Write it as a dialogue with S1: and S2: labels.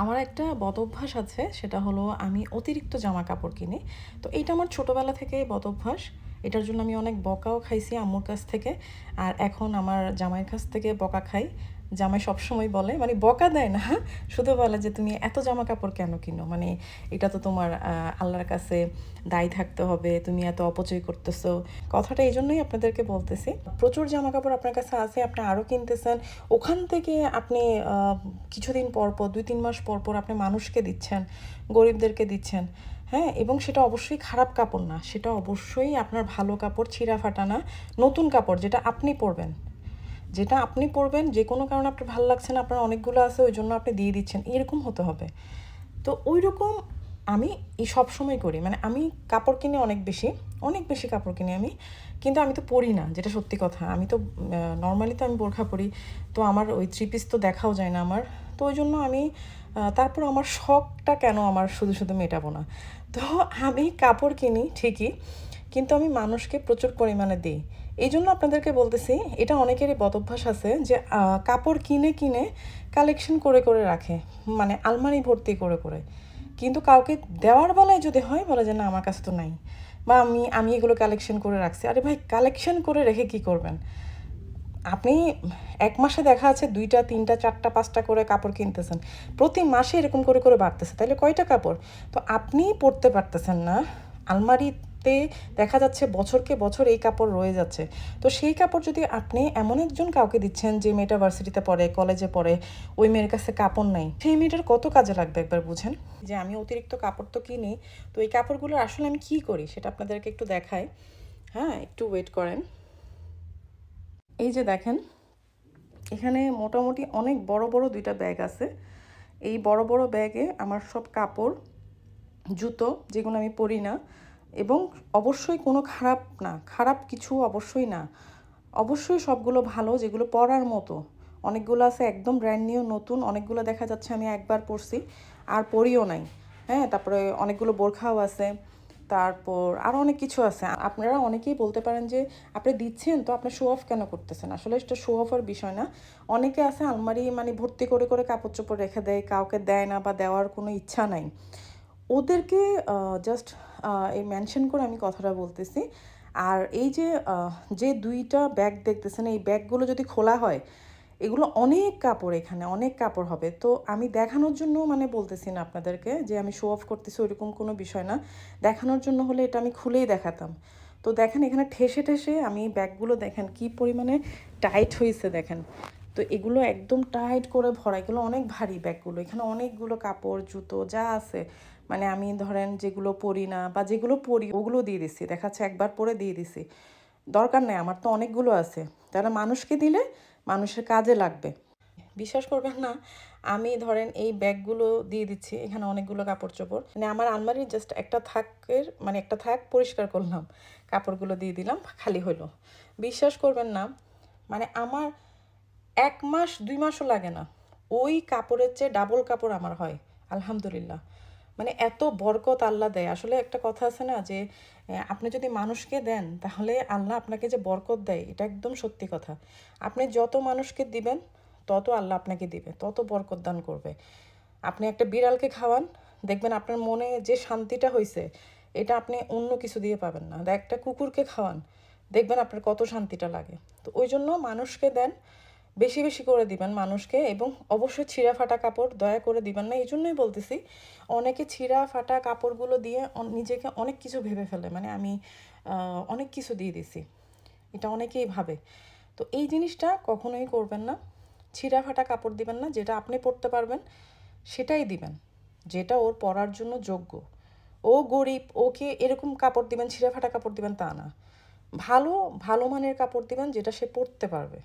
S1: আমার একটা বদ অভ্যাস আছে, সেটা হলো আমি অতিরিক্ত জামা কাপড় কিনি। তো এইটা আমার ছোটোবেলা থেকে বদ অভ্যাস এটার জন্য আমি অনেক বকাও খাইছি আম্মুর কাছ থেকে। আর এখন আমার জামাইয়ের কাছ থেকে বকা খাই। জামাই সবসময় বলে মানে বকা দেয় না শুধু বলে যে, তুমি এত জামা কাপড় কেন কিনো? মানে এটা তো তোমার আল্লাহর কাছে দায়ী থাকতে হবে, তুমি এত অপচয় করতেছো। কথাটা এই জন্যই আপনাদেরকে বলতেছি। প্রচুর জামা কাপড় আপনার কাছে আছে, আপনি আরও কিনতেছেন। ওখান থেকে আপনি কিছুদিন পর পর, দুই তিন মাস পর পর আপনি মানুষকে দিচ্ছেন, গরিবদেরকে দিচ্ছেন হ্যাঁ? এবং সেটা অবশ্যই খারাপ কাপড় না, সেটা অবশ্যই আপনার ভালো কাপড়, ছিঁড়া ফাটা না নতুন কাপড় যেটা আপনি পরবেন। যেটা আপনি পরবেন যে কোনো কারণে আপনার ভালো লাগছে না, আপনার অনেকগুলো আছে, ওই জন্য আপনি দিয়ে দিচ্ছেন, এরকম হতে হবে। তো ওই রকম আমি এই সব সময় করি মানে আমি কাপড় কিনে অনেক বেশি অনেক বেশি কাপড় কিনি আমি, কিন্তু আমি তো পরি না, যেটা সত্যি কথা। আমি তো নর্মালি তো আমি বোরখা পরি, তো আমার ওই থ্রি পিস তো দেখাও যায় না আমার, তো ওই জন্য আমি তারপর আমার শখটা কেন আমার শুধু শুধু মেটাবো না? তো আমি কাপড় কিনি ঠিকই কিন্তু আমি মানুষকে প্রচুর পরিমাণে দিই। এই জন্য আপনাদেরকে বলতেছি, এটা অনেকেরই বদভ্যাস আছে যে কাপড় কিনে কিনে কালেকশন করে করে রাখে মানে আলমারি ভর্তি করে করে। কিন্তু কাউকে দেওয়ার বেলায় যদি হয়, বলে যে, না, আমার কাছে তো নাই। বা, আমি আমি এগুলো কালেকশন করে রাখছি। আরে ভাই কালেকশন করে রেখে কি করবেন? আপনি এক মাসে দেখা আছে দুইটা, তিনটা, চারটা, পাঁচটা করে কাপড় কিনতেছেন। প্রতি মাসে এরকম করে করে বাড়তেছে। তাহলে কয়টা কাপড়? তো আপনি পরতে পারতেছেন না আলমারিতে দেখা যাচ্ছে বছরকে বছর এই কাপড় রয়ে যাচ্ছে। তো সেই কাপড় যদি আপনি এমন একজন কাউকে দিচ্ছেন যে মেয়েটা ভার্সিটিতে পড়ে কলেজে পড়ে, ওই মেয়ের কাছে কাপড় নাই, সেই মেয়েটার কত কাজে লাগবে একবার বুঝেন? যে আমি অতিরিক্ত কাপড় তো কিনি, তো এই কাপড়গুলো আসলে আমি কী করি সেটা আপনাদেরকে একটু দেখাই। হ্যাঁ একটু ওয়েট করেন। এই যে দেখেন, এখানে মোটামুটি অনেক বড় বড় দুইটা ব্যাগ আছে। এই বড় বড় ব্যাগে আমার সব কাপড়, জুতো যেগুলো আমি পরি না এবং অবশ্যই কোনো খারাপ না, খারাপ কিছু অবশ্যই না। অবশ্যই সবগুলো ভালো যেগুলো পরার মতো। অনেকগুলো আছে একদম ব্র্যান্ড নিউ নতুন, অনেকগুলো দেখা যাচ্ছে আমি একবার পরছি আর পরিও নাই। হ্যাঁ তারপরে অনেকগুলো বোরখাও আছে, তারপর আরও অনেক কিছু আছে। আপনারা অনেকেই বলতে পারেন যে, আপনি দিচ্ছেন তো আপনি শো অফ কেন করতেছেন? আসলে এটা শো অফের বিষয় না। অনেকে আছে আলমারি মানে ভর্তি করে করে কাপড় চোপড় রেখে দেয়, কাউকে দেয় না বা দেওয়ার কোনো ইচ্ছা নাই। ওদেরকে জাস্ট এই মেনশন করে আমি কথাটা বলতেছি। আর এই যে যে দুইটা ব্যাগ দেখতেছেন, এই ব্যাগগুলো যদি খোলা হয়, এগুলো অনেক কাপড় এখানে, অনেক কাপড় হবে। তো আমি দেখানোর জন্য মানে বলতেছি না আপনাদেরকে যে আমি শো অফ করতেছি ওইরকম কোনো বিষয় না। দেখানোর জন্য হলে এটা আমি খুলেই দেখাতাম। তো দেখেন এখানে ঠেসে ঠেসে আমি ব্যাগগুলো দেখেন কি পরিমাণে টাইট হয়েছে দেখেন। তো এগুলো একদম টাইট করে ভরা এগুলো অনেক ভারী ব্যাগগুলো এখানে অনেকগুলো কাপড়, জুতো যা আছে মানে আমি ধরেন যেগুলো পরি না বা যেগুলো পরি, ওগুলো দিয়ে দিছি। দেখাচ্ছে একবার পরে দিয়ে দিছি। দরকার নেই, আমার তো অনেকগুলো আছে। তাহলে মানুষকে দিলে মানুষের কাজে লাগবে। বিশ্বাস করবেন না, আমি ধরেন এই ব্যাগগুলো দিয়ে দিচ্ছি, এখানে অনেকগুলো কাপড় চোপড় মানে আমার আলমারির জাস্ট একটা থাকের মানে একটা থাক পরিষ্কার করলাম, কাপড়গুলো দিয়ে দিলাম, খালি হলো। বিশ্বাস করবেন না মানে আমার এক মাস, দুই মাসও লাগে না। ওই কাপড়ের চেয়ে ডাবল কাপড় আমার হয়, আলহামদুলিল্লাহ। মানে এত বরকত আল্লাহ দেয়। আসলে একটা কথা আছে না যে আপনি যদি মানুষকে দেন, তাহলে আল্লাহ আপনাকে যে বরকত দেয়, এটা একদম সত্যি কথা। আপনি যত মানুষকে দিবেন, তত আল্লাহ আপনাকে দিবে, তত বরকত দান করবে। আপনি একটা বিড়ালকে খাওয়ান, দেখবেন আপনার মনে যে শান্তিটা হয়েছে এটা আপনি অন্য কিছু দিয়ে পাবেন না। একটা কুকুরকে খাওয়ান, দেখবেন আপনার কত শান্তিটা লাগে। তো ওই জন্য মানুষকে দেন বেশি বেশি করে দিবেন মানুষকে এবং অবশ্যই ছিঁড়া ফাটা কাপড় দয়া করে দিবেন না এই জন্যই বলতেছি, অনেকে ছিঁড়া ফাটা কাপড়গুলো দিয়ে নিজেকে অনেক কিছু ভেবে ফেলে মানে আমি অনেক কিছু দিয়ে দিছি, এটা অনেকেই ভাবে। তো এই জিনিসটা কখনোই করবেন না, ছিঁড়া ফাটা কাপড় দিবেন না, যেটা আপনি পরতে পারবেন, সেটাই দিবেন, যেটা ওর পরার জন্য যোগ্য। ও গরিব, ওকে এরকম কাপড় দিবেন, ছিঁড়া ফাটা কাপড় দিবেন তা না। ভালো ভালো মানের কাপড় দিবেন, যেটা সে পরতে পারবে।